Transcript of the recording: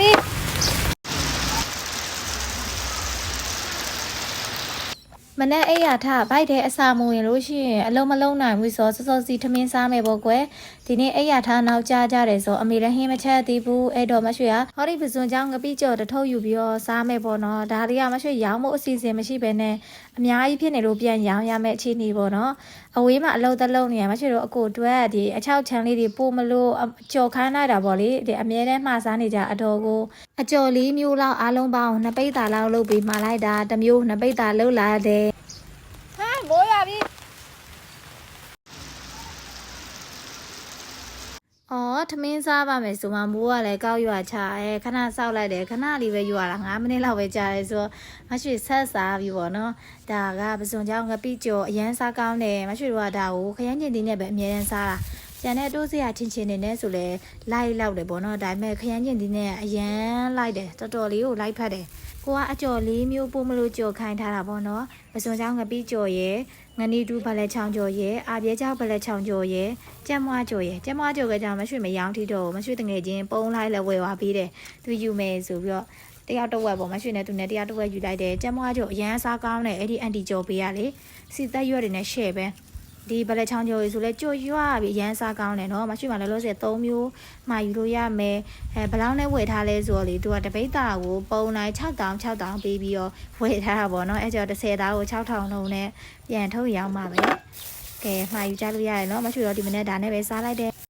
ပြီ မနဲ့အိယာထဘိုက်တဲ့အစာမဝင်လို့ရှိရင်အလုံးမလုံးနိုင်ဘူးဆိုစောစောစီထမင်းစားမယ်ပေါ့ကွယ်ဒီနေ့အိယာထနောက်ကြကြတယ်ဆိုအမေလည်းဟင်းမချက်သေးဘူးအဲ့တော့မရွှေကဟောဒီပစွန်ချောင်းငပိကြော်တထုပ်ယူပြီးတော့စားမယ်ပေါ့နော်ဒါတွေကမရွှေရောင်းဖို့အစီအစဉ်မရှိဘဲနဲ့အများကြီးဖြစ်နေလို့ပြန်ရောင်းရမယ့်အခြေအနေပေါ့နော်အဝေးမှာအလုံးတစ်လုံးနေရမရွှေတို့အကိုတွဲဒီအချောက်ချမ်းလေးတွေပို့မလို့အကြော်ခမ်းလိုက်တာပေါ့လေဒီအမြဲတမ်းမှာစားနေကြအတော်ကိုအကျော်လေးမျိုးလောက်အားလုံးပေါင်းနှစ်ပိတ်တာလောက်လုပ်ပြီးမှလိုက်တာတစ်မျိုးနှစ်ပိတ်တာလုပ်လာတယ်ဟာ မိုးရပြီ။အော်ထမင်းစားပါမယ်ဆိုမှမိုးကလည်းကောက်ရွာချအဲခဏစောက်လိုက်တယ်ခဏလေးပဲရွာတာ9မိနစ်လောက်ပဲကြာတယ်ဆိုတော့မရွှေဆက်စားပြီပေါ့နော်။ဒါကပစွန်ချောင်းငပိကျော်အရန်စားကောင်းတယ်မရွှေတို့ကဒါကိုခရမ်းကျင်တီနဲ့ပဲအမြဲတမ်းစားတာ။ကျန်တဲ့တိုးစရာချင်းချင်းနေနဲ့ဆိုလဲလိုက်လောက်တယ်ပေါ့နော်ဒါပေမဲ့ခရမ်းကျင်တီနဲ့အရန်လိုက်တယ်တော်တော်လေးကိုလိုက်ဖက်တယ်။ ကိုကအကျော်လေးမျိုးပို့မလို့ကြော်ခိုင်းထားတာပေါ့နော်။ပစွန်ချောင်းငပိကျော်ရဲ့ငနီတူးဘလက်ချောင်းကျော်ရဲ့အာပြဲချောင်းဘလက်ချောင်းကျော်ရဲ့ကြက်မွားကျော်ရဲ့ကြက်မွားကျော်ကကြောင်မရွှေမယောင်းထီတော့မရွှေတငယ်ချင်းပုံလိုက်လဲဝယ်သွားပြီးတယ်သူယူမယ်ဆိုပြီးတော့တယောက်တစ်ဝက်ပေါ့မရွှေနဲ့သူနဲ့တယောက်တစ်ဝက်ယူလိုက်တယ်ကြက်မွားကျော်အရန်စားကောင်းတယ်အဲ့ဒီအန်တီကျော်ပေးရလေစီသက်ရွက်တွေနဲ့ရှယ်ပဲ ဒီဘလက်ချောင်းကျော်ရေဆိုလဲကြော်ရွာပြီးအရန်စားကောင်းတယ်နော်မရွှေမှလည်းလို့ဆယ်3မျိုးမှယူလို့ရမယ်အဲဘလောင်းနဲ့ဝယ်ထားလဲဆိုတော့လေသူကတပိတ်တာကိုပုံလိုက်6000 6000ပေးပြီးတော့ဝယ်ထားတာပေါ့နော်အဲ့ကြော်30သားကို6000လုံးနဲ့ပြန်ထုတ်ရောင်းပါမယ်ကဲမှာယူကြလို့ရတယ်နော်မချူတော့ဒီမနေ့ဒါနဲ့ပဲစားလိုက်တယ်